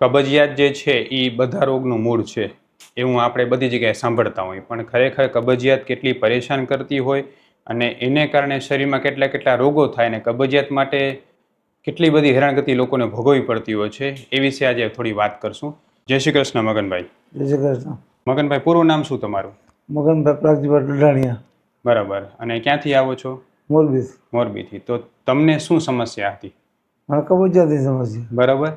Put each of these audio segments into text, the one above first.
કબજિયાત જે છે એ બધા રોગનું મૂળ છે એવું આપણે બધી જગ્યાએ સાંભળતા હોય. પણ ખરેખર કબજિયાત કેટલી પરેશાન કરતી હોય અને એને કારણે શરીરમાં કેટલા કેટલા રોગો થાય ને કબજિયાત માટે કેટલી બધી હેરાનગતિ લોકોને ભોગવવી પડતી હોય છે એ વિશે આજે થોડી વાત કરશું. જય શ્રી કૃષ્ણ મગનભાઈ. જય શ્રી કૃષ્ણ. મગનભાઈ પૂરું નામ શું તમારું? મગનભાઈ પ્રાગજીભાઈ ડડાણિયા બરાબર. અને ક્યાંથી આવો છો? મોરબી મોરબીથી. તો તમને શું સમસ્યા હતી? મને કબજિયાતની સમસ્યા. બરાબર.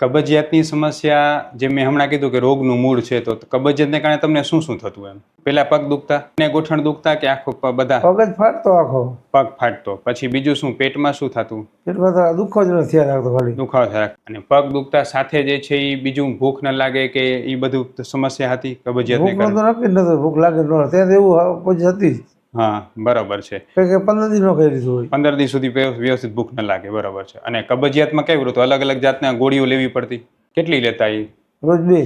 કબજિયાતની સમસ્યા જે મેં હમણાં કીધું કે રોગનું મૂળ છે તો કબજિયાતને કારણે તમને શું શું થતું એમ? પેલા પગ દુખતા ને ગોઠણ દુખતા કે આખો બધા? પગ જ ફાટતો આખો. પગ ફાટતો. પછી બીજું શું પેટમાં શું થતું? પેટમાં તો દુઃખો જ નથી લાગતો ખાલી. દુખાવો થયા અને પગ દુખતા સાથે જે છે એ બીજું ભૂખ ન લાગે કે એ બધું સમસ્યા હતી કબજિયાતને ભૂખ કારણે? ભૂખ લાગે ન ત્યાં એવું પછી હતી જ. હા બરાબર છે. કે પંદર દિનો કહી દીધું હોય. પંદર દિવસ સુધી વ્યવસ્થિત ભૂખ ન લાગે બરાબર છે. અને કબજિયાતમાં કેવું હતું? અલગ અલગ જાતના ગોળીઓ લેવી પડતી. કેટલી લેતા એ? રોજ બે.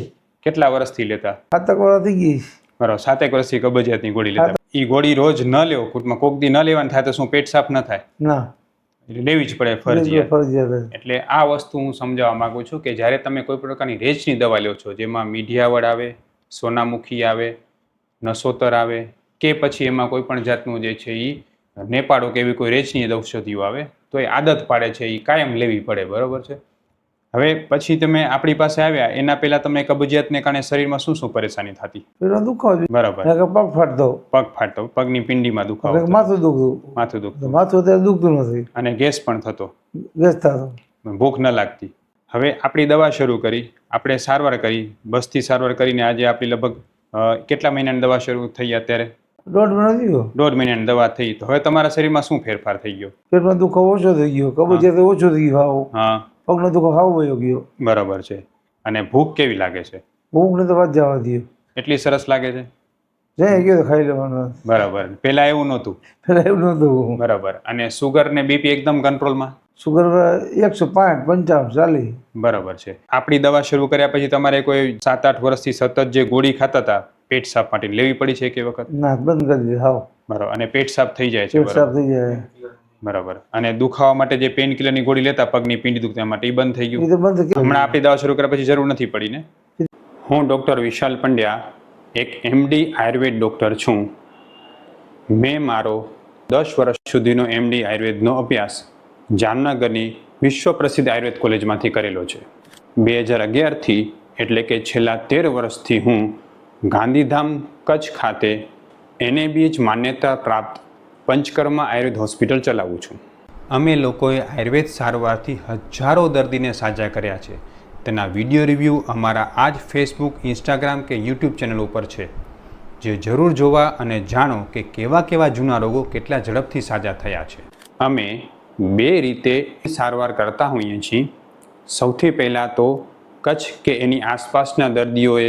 કેટલા વર્ષથી લેતા? સાતક થઈ ગઈ. બરાબર સાતેક વર્ષથી કબજિયાતની ગોળી લેતા. એ ગોળી રોજ ન લેવો કુટમાં કોક દી ન લેવાની થાય તો શું પેટ સાફ ન થાય? ના. એટલે લેવી જ પડે ફરજિયાત. ફરજિયાત. એટલે આ વસ્તુ હું સમજાવવા માંગુ છું કે જ્યારે તમે કોઈ પ્રકારની રેચની દવા લો છો જેમાં મીઠિયાવડ આવે સોનામુખી આવે નસોતર આવે કે પછી એમાં કોઈ પણ જાતનું જે છે એ નેપાળો કે એવી કોઈ રેચનીય ઔષધિઓ આવે તો એ આદત પાડે છે એ કાયમ લેવી પડે બરાબર છે? હવે પછી તમે આપણી પાસે આવ્યા એના પહેલા તમને કબજિયાતને કારણે શરીરમાં શું શું પરેશાની થતી? દુખાવો બરાબર. પગ ફાટતો. પગ ફાટતો. પગની પિંડીમાં દુખાવો માથું દુખતું. માથું દુખતું. માથું અત્યારે દુખતું નથી. અને ગેસ પણ થતો. ગેસ થતો. ભૂખ ન લાગતી. હવે આપણી દવા શરૂ કરી આપણે સારવાર કરી બસથી સારવાર કરીને આજે આપણી લગભગ કેટલા મહિનાની દવા શરૂ થઈ અત્યારે? દોઢ મહિનો થઈ ગયો? દોઢ મહિનાની દવા થઈ. તો હવે તમારા શરીરમાં શું ફેરફાર થઈ ગયો? પેટમાં દુખાવો ઓછો થઈ ગયો. કબજિયાત ઓછો થઈ ગયો હાવ. હા. પગનો દુખાવો હાવ વયો ગયો. બરાબર છે. અને ભૂખ કેવી લાગે છે? ભૂખ ને તો વાત જવા દઈએ. એટલી સરસ લાગે છે? જઈ ગયો તો ખાઈ લેવાનું. બરાબર. પહેલાં એવું નહોતું. પેલા એવું નહોતું. બરાબર. અને સુગર ને બીપી એકદમ કંટ્રોલમાં સુગર એકસો પાંચ પંચાવન ચાલી બરાબર છે. આપણી દવા શરૂ કર્યા પછી તમારે કોઈ સાત આઠ વર્ષથી સતત જે ગોળી ખાતા હતા પેટ સાફ માટે લેવી પડી છે કે વખત? ના બંધ કરી દીધી હાવ. બરાબર અને પેટ સાફ થઈ જાય છે પેટ સાફ થઈ જાય. બરાબર. અને દુખાવા માટે જે પેઇન કિલરની ગોળી લેતા પગની પીંડી દુખતા માટે એ બંધ થઈ ગયું. તો બંધ હમણાં આપણી દવા શરૂ કર્યા પછી જરૂર નથી પડી ને? હું ડૉક્ટર વિશાલ પંડ્યા એક એમડી આયુર્વેદ ડૉક્ટર છું. મેં મારો દસ વર્ષ સુધીનો એમડી આયુર્વેદનો અભ્યાસ જામનગરની વિશ્વ પ્રસિદ્ધ આયુર્વેદ કોલેજમાંથી કરેલો છે. બે હજાર અગિયારથી એટલે કે છેલ્લા તેર વર્ષથી હું ગાંધીધામ કચ્છ ખાતે એનએબીએચ માન્યતા પ્રાપ્ત પંચકર્મા આયુર્વેદ હોસ્પિટલ ચલાવું છું. અમે લોકોએ આયુર્વેદ સારવારથી હજારો દર્દીને સાજા કર્યા છે. તેના વીડિયો રિવ્યૂ અમારા આ જ ફેસબુક, ઇન્સ્ટાગ્રામ કે યુટ્યુબ ચેનલ ઉપર છે. જે જરૂર જોવા અને જાણો કે કેવા કેવા જૂના રોગો કેટલા ઝડપથી સાજા થયા છે. અમે બે રીતે સારવાર કરતા હોઈએ છીએ. સૌથી પહેલાં તો કચ્છ કે એની આસપાસના દર્દીઓએ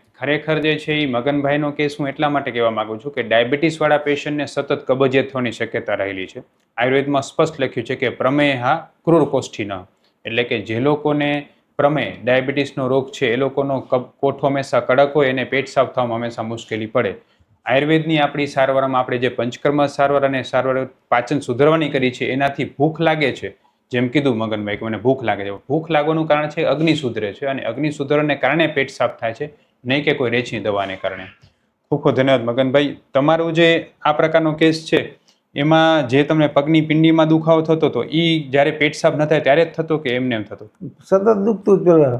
ખરેખર જે છે એ મગનભાઈનો કેસ હું એટલા માટે કહેવા માગું છું કે ડાયાબિટીસવાળા પેશન્ટને સતત કબજિયાત થવાની શક્યતા રહેલી છે. આયુર્વેદમાં સ્પષ્ટ લખ્યું છે કે પ્રમેય ક્રૂર કોષ્ઠી એટલે કે જે લોકોને પ્રમેય, ડાયાબિટીસનો રોગ છે, એ લોકોનો કબ, કોઠો હંમેશા કડક હોય, એને પેટ સાફ થવામાં હંમેશા મુશ્કેલી પડે. આયુર્વેદની આપણી સારવારમાં આપણે જે પંચકર્મ સારવાર અને સારવાર પાચન સુધારવાની કરી છે, એનાથી ભૂખ લાગે છે. જેમ કીધું મગનભાઈ કે મને ભૂખ લાગે છે. ભૂખ લાગવાનું કારણ છે અગ્નિ સુધરે છે અને અગ્નિ સુધરને કારણે પેટ સાફ થાય છે. નહીં કે કોઈ રેચની દવાને કારણે. ખૂબ ખૂબ ધન્યવાદ મગનભાઈ. તમારું જે આ પ્રકારનો કેસ છે એમાં જે તમને પગની પિંડીમાં દુખાવો થતો હતો એ જ્યારે પેટ સાફ ન થાય ત્યારે જ થતો કે એમને એમ થતો? સતત દુખતું જ પેલા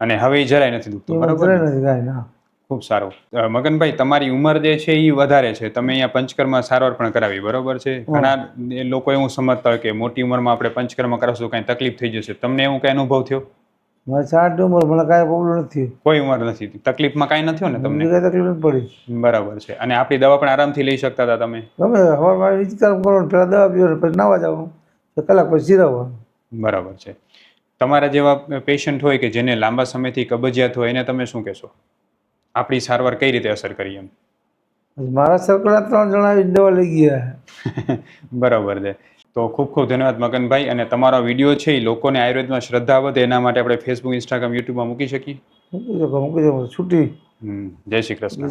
અને હવે જરાય નથી દુખતું બરાબર ખૂબ સારું. મગનભાઈ તમારી ઉંમર જે છે એ વધારે છે. તમે અહીંયા પંચકર્મા સારવાર પણ કરાવી બરોબર છે? ઘણા લોકો એવું સમજતા હોય કે મોટી ઉંમરમાં આપણે પંચકર્મ કરાવશું કાંઈ તકલીફ થઈ જશે. તમને એવું કાંઈ અનુભવ થયો? મારે સાઠ ઉંમર મને કાંઈ પ્રોબ્લેમ નથી. કોઈ ઉંમર નથી. તકલીફમાં કાંઈ નથી ને તમને? મને કાંઈ તકલીફ નથી પડી. બરાબર છે. અને આપણી દવા પણ આરામથી લઈ શકતા હતા તમે? ગમે સવારમાં વિચાર કરો પહેલાં દવા પીવો પછી નાવા જવાનું તો કલાક પછી જીરાવવાનું. બરાબર છે. તમારા જેવા પેશન્ટ હોય કે જેને લાંબા સમયથી કબજિયાત હોય એને તમે શું કહેશો? આપણી સારવાર કઈ રીતે અસર કરી એમ? મારા સર્કલના ત્રણ જણા દવા લઈ ગયા. બરાબર છે. તો ખૂબ ખૂબ ધન્યવાદ મગનભાઈ. અને તમારો વીડિયો છે એ લોકોને આયુર્વેદમાં શ્રદ્ધા વધે એના માટે આપણે ફેસબુક ઇન્સ્ટાગ્રામ યુટ્યુબમાં મૂકી શકીએ? મૂકી શકો મૂકી શકો. છૂટી. જય શ્રી કૃષ્ણ.